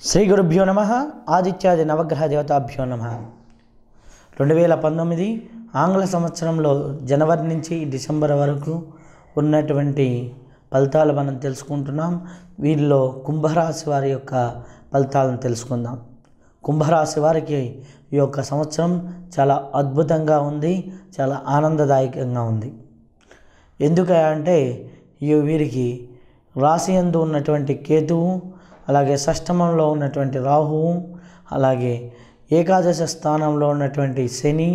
శ్రీ గురుభ్యో నమ ఆదిత్యాది నవగ్రహ దేవతాభ్యో నమ. రెండు వేల పంతొమ్మిది ఆంగ్ల సంవత్సరంలో జనవరి నుంచి డిసెంబర్ వరకు ఉన్నటువంటి ఫలితాలు మనం తెలుసుకుంటున్నాం. వీరిలో కుంభరాశి వారి యొక్క ఫలితాలను తెలుసుకుందాం. కుంభరాశి వారికి ఈ యొక్క సంవత్సరం చాలా అద్భుతంగా ఉంది చాలా ఆనందదాయకంగా ఉంది. ఎందుకంటే ఈ వీరికి రాశి ఎందు ఉన్నటువంటి కేతువు అలాగే షష్టమంలో ఉన్నటువంటి రాహువు అలాగే ఏకాదశ స్థానంలో ఉన్నటువంటి శని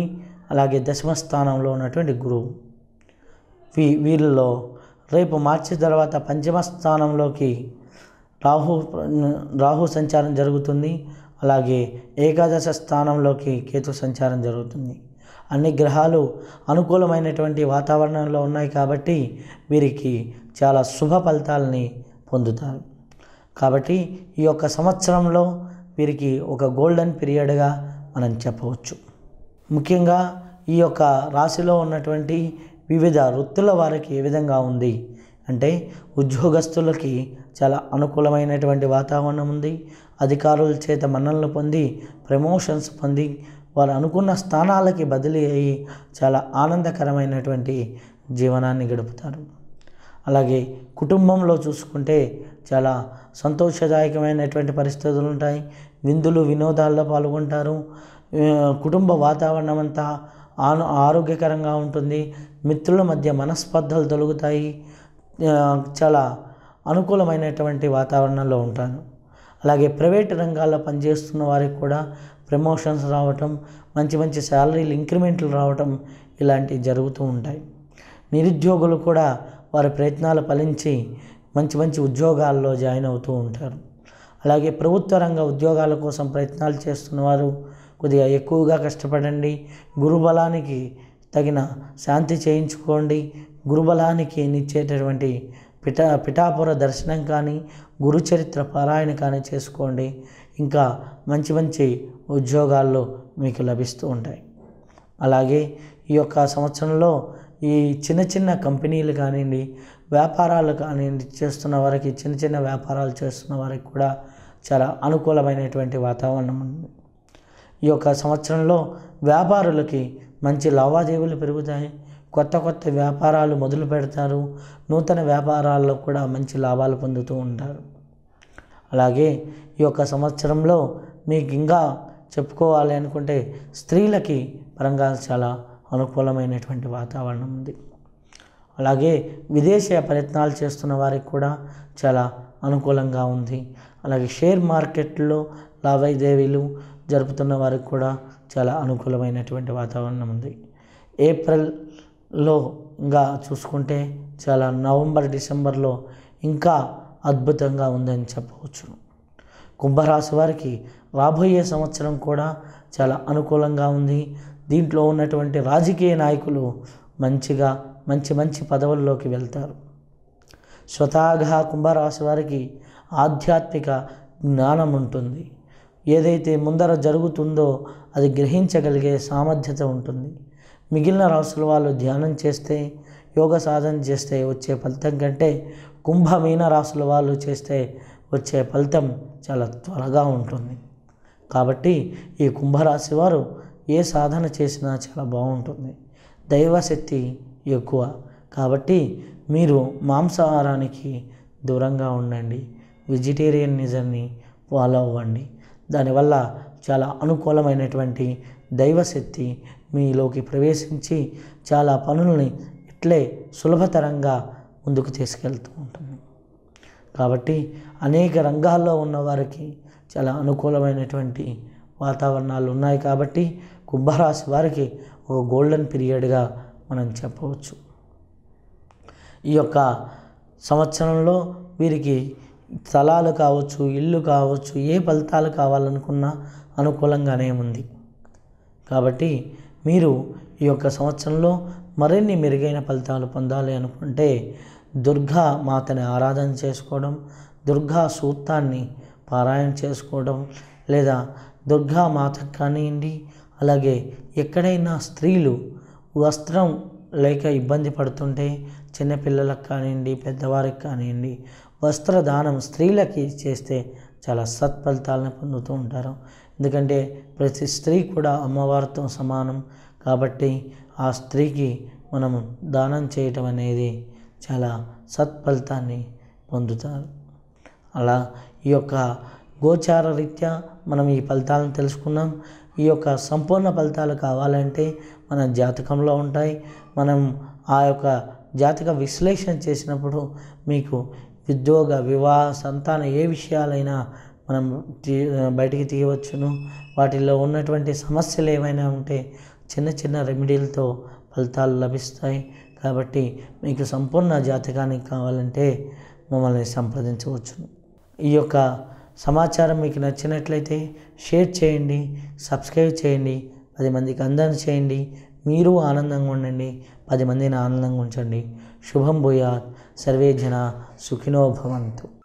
అలాగే దశమ స్థానంలో ఉన్నటువంటి గురువు వీ వీళ్ళలో రేపు మార్చి తర్వాత పంచమ స్థానంలోకి రాహు రాహు సంచారం జరుగుతుంది. అలాగే ఏకాదశ స్థానంలోకి కేతు సంచారం జరుగుతుంది. అన్ని గ్రహాలు అనుకూలమైనటువంటి వాతావరణంలో ఉన్నాయి కాబట్టి వీరికి చాలా శుభ ఫలితాలని పొందుతారు. కాబట్టి ఈ యొక్క సంవత్సరంలో వీరికి ఒక గోల్డెన్ పీరియడ్గా మనం చెప్పవచ్చు. ముఖ్యంగా ఈ యొక్క రాశిలో ఉన్నటువంటి వివిధ వృత్తుల వారికి ఏ విధంగా ఉంది? అంటే ఉద్యోగస్తులకి చాలా అనుకూలమైనటువంటి వాతావరణం ఉంది. అధికారుల చేత మన్ననలు పొంది ప్రమోషన్స్ పొంది వారు అనుకున్న స్థానాలకి బదిలీ అయ్యి చాలా ఆనందకరమైనటువంటి జీవనాన్ని గడుపుతారు. అలాగే కుటుంబంలో చూసుకుంటే చాలా సంతోషదాయకమైనటువంటి పరిస్థితులు ఉంటాయి. విందులు వినోదాల్లో పాల్గొంటారు. కుటుంబ వాతావరణం అంతా ఆను ఆరోగ్యకరంగా ఉంటుంది. మిత్రుల మధ్య మనస్పర్ధలు తొలుగుతాయి. చాలా అనుకూలమైనటువంటి వాతావరణంలో ఉంటాను అలాగే ప్రైవేట్ రంగాల్లో పనిచేస్తున్న వారికి కూడా ప్రమోషన్స్ రావటం మంచి మంచి శాలరీలు ఇంక్రిమెంట్లు రావటం ఇలాంటివి జరుగుతూ ఉంటాయి. నిరుద్యోగులు కూడా వారి ప్రయత్నాలు ఫలించి మంచి మంచి ఉద్యోగాల్లో జాయిన్ అవుతూ ఉంటారు. అలాగే ప్రభుత్వ రంగ ఉద్యోగాల కోసం ప్రయత్నాలు చేస్తున్నవారు కొద్దిగా ఎక్కువగా కష్టపడండి. గురుబలానికి తగిన శాంతి చేయించుకోండి. గురుబలానికి నిచ్చేటటువంటి పిఠా పిఠాపుర దర్శనం కానీ గురుచరిత్ర పారాయణ కానీ చేసుకోండి. ఇంకా మంచి మంచి ఉద్యోగాల్లో మీకు లభిస్తూ ఉంటాయి. అలాగే ఈ యొక్క సంవత్సరంలో ఈ చిన్న చిన్న కంపెనీలు కానివ్వండి వ్యాపారాలు కానివ్వండి చేస్తున్న వారికి చిన్న చిన్న వ్యాపారాలు చేస్తున్న వారికి కూడా చాలా అనుకూలమైనటువంటి వాతావరణం ఉంది. ఈ యొక్క సంవత్సరంలో వ్యాపారులకి మంచి లావాదేవీలు పెరుగుతాయి. కొత్త కొత్త వ్యాపారాలు మొదలు పెడతారు. నూతన వ్యాపారాల్లో కూడా మంచి లాభాలు పొందుతూ ఉంటారు. అలాగే ఈ యొక్క సంవత్సరంలో మీకు ఇంకా చెప్పుకోవాలి అనుకుంటే స్త్రీలకి పరంగా చాలా అనుకూలమైనటువంటి వాతావరణం ఉంది. అలాగే విదేశీయ ప్రయత్నాలు చేస్తున్న వారికి కూడా చాలా అనుకూలంగా ఉంది. అలాగే షేర్ మార్కెట్లో లావాదేవీలు జరుపుతున్న వారికి కూడా చాలా అనుకూలమైనటువంటి వాతావరణం ఉంది. ఏప్రిల్లో ఇంకా చూసుకుంటే చాలా నవంబర్ డిసెంబర్లో ఇంకా అద్భుతంగా ఉందని చెప్పవచ్చు. కుంభరాశి వారికి రాబోయే సంవత్సరం కూడా చాలా అనుకూలంగా ఉంది. దీంట్లో ఉన్నటువంటి రాజకీయ నాయకులు మంచిగా మంచి మంచి పదవుల్లోకి వెళ్తారు. స్వతహాగా కుంభరాశి వారికి ఆధ్యాత్మిక జ్ఞానం ఉంటుంది. ఏదైతే ముందర జరుగుతుందో అది గ్రహించగలిగే సామర్థ్యత ఉంటుంది. మిగిలిన రాసుల వాళ్ళు ధ్యానం చేస్తే యోగ సాధన చేస్తే వచ్చే ఫలితం కంటే కుంభమీన రాసుల వాళ్ళు చేస్తే వచ్చే ఫలితం చాలా త్వరగా ఉంటుంది. కాబట్టి ఈ కుంభరాశి వారు ఏ సాధన చేసినా చాలా బాగుంటుంది. దైవశక్తి ఎక్కువ. కాబట్టి మీరు మాంసాహారానికి దూరంగా ఉండండి. వెజిటేరియనిజంని ఫాలో అవ్వండి. దానివల్ల చాలా అనుకూలమైనటువంటి దైవశక్తి మీలోకి ప్రవేశించి చాలా పనుల్ని ఇట్లే సులభతరంగా ముందుకు తీసుకెళ్తూ ఉంటుంది. కాబట్టి అనేక రంగాల్లో ఉన్నవారికి చాలా అనుకూలమైనటువంటి వాతావరణాలు ఉన్నాయి కాబట్టి కుంభరాశి వారికి ఓ గోల్డెన్ పీరియడ్గా మనం చెప్పవచ్చు. ఈ యొక్క సంవత్సరంలో వీరికి స్థలాలు కావచ్చు ఇల్లు కావచ్చు ఏ ఫలితాలు కావాలనుకున్నా అనుకూలంగానే ఉంది. కాబట్టి మీరు ఈ యొక్క సంవత్సరంలో మరిన్ని మెరుగైన ఫలితాలు పొందాలి అనుకుంటే దుర్గా మాతని ఆరాధన చేసుకోవడం దుర్గా సూత్రాన్ని పారాయణ చేసుకోవడం లేదా దుర్గా మాతకు కానివ్వండి అలాగే ఎక్కడైనా స్త్రీలు వస్త్రం లేక ఇబ్బంది పడుతుంటే చిన్నపిల్లలకు కానివ్వండి పెద్దవారికి కానివ్వండి వస్త్రదానం స్త్రీలకి చేస్తే చాలా సత్ఫలితాలను పొందుతూ ఉంటారు. ఎందుకంటే ప్రతి స్త్రీ కూడా అమ్మవారితో సమానం కాబట్టి ఆ స్త్రీకి మనం దానం చేయటం అనేది చాలా సత్ఫలితాన్ని పొందుతారు. అలా ఈ యొక్క గోచార రీత్యా మనం ఈ ఫలితాలను తెలుసుకున్నాం. ఈ యొక్క సంపూర్ణ ఫలితాలు కావాలంటే మన జాతకంలో ఉంటాయి. మనం ఆ యొక్క జాతక విశ్లేషణ చేసినప్పుడు మీకు ఉద్యోగ వివాహ సంతాన ఏ విషయాలైనా మనం తీ బయటికి తీయవచ్చును. వాటిల్లో ఉన్నటువంటి సమస్యలు ఏమైనా ఉంటే చిన్న చిన్న రెమెడీలతో ఫలితాలు లభిస్తాయి. కాబట్టి మీకు సంపూర్ణ జాతకానికి కావాలంటే మమ్మల్ని సంప్రదించవచ్చును. ఈ యొక్క సమాచారం మీకు నచ్చినట్లయితే షేర్ చేయండి సబ్స్క్రైబ్ చేయండి పది మందికి అందరం చేయండి మీరు ఆనందంగా ఉండండి పది మందిని ఆనందంగా ఉంచండి. శుభం భూయాత్. సర్వే జన సుఖినో భవంతు.